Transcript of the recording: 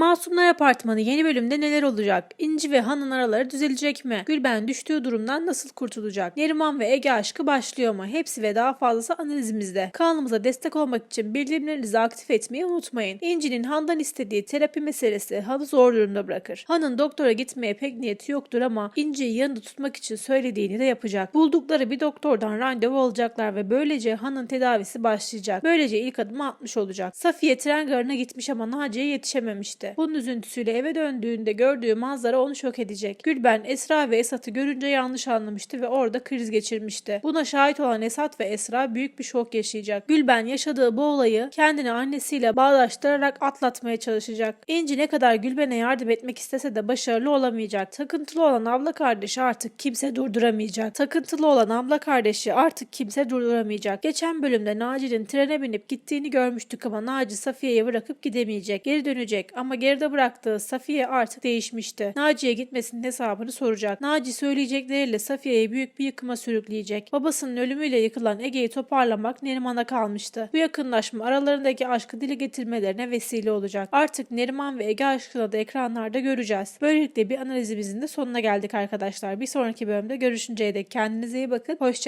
Masumlar Apartmanı yeni bölümde neler olacak? İnci ve Han'ın araları düzelecek mi? Gülben düştüğü durumdan nasıl kurtulacak? Neriman ve Ege aşkı başlıyor mu? Hepsi ve daha fazlası analizimizde. Kanalımıza destek olmak için bildirimlerinizi aktif etmeyi unutmayın. İnci'nin Han'dan istediği terapi meselesi Han'ı zor durumda bırakır. Han'ın doktora gitmeye pek niyeti yoktur ama İnci'yi yanında tutmak için söylediğini de yapacak. Buldukları bir doktordan randevu alacaklar ve böylece Han'ın tedavisi başlayacak. Böylece ilk adımı atmış olacak. Safiye tren garına gitmiş ama Naciye yetişememişti. Bunun üzüntüsüyle eve döndüğünde gördüğü manzara onu şok edecek. Gülben Esra ve Esat'ı görünce yanlış anlamıştı ve orada kriz geçirmişti. Buna şahit olan Esat ve Esra büyük bir şok yaşayacak. Gülben yaşadığı bu olayı kendini annesiyle bağdaştırarak atlatmaya çalışacak. İnci ne kadar Gülben'e yardım etmek istese de başarılı olamayacak. Takıntılı olan abla kardeşi artık kimse durduramayacak. Takıntılı olan abla kardeşi artık kimse durduramayacak. Geçen bölümde Naci'nin trene binip gittiğini görmüştük ama Naci Safiye'yi bırakıp gidemeyecek. Geri dönecek ama geride bıraktığı Safiye artık değişmişti. Naci'ye gitmesinin hesabını soracak. Naci söyleyecekleriyle Safiye'yi büyük bir yıkıma sürükleyecek. Babasının ölümüyle yıkılan Ege'yi toparlamak Neriman'a kalmıştı. Bu yakınlaşma aralarındaki aşkı dile getirmelerine vesile olacak. Artık Neriman ve Ege aşkını da ekranlarda göreceğiz. Böylelikle bir analizimizin de sonuna geldik arkadaşlar. Bir sonraki bölümde görüşünceye dek kendinize iyi bakın. Hoşçakalın.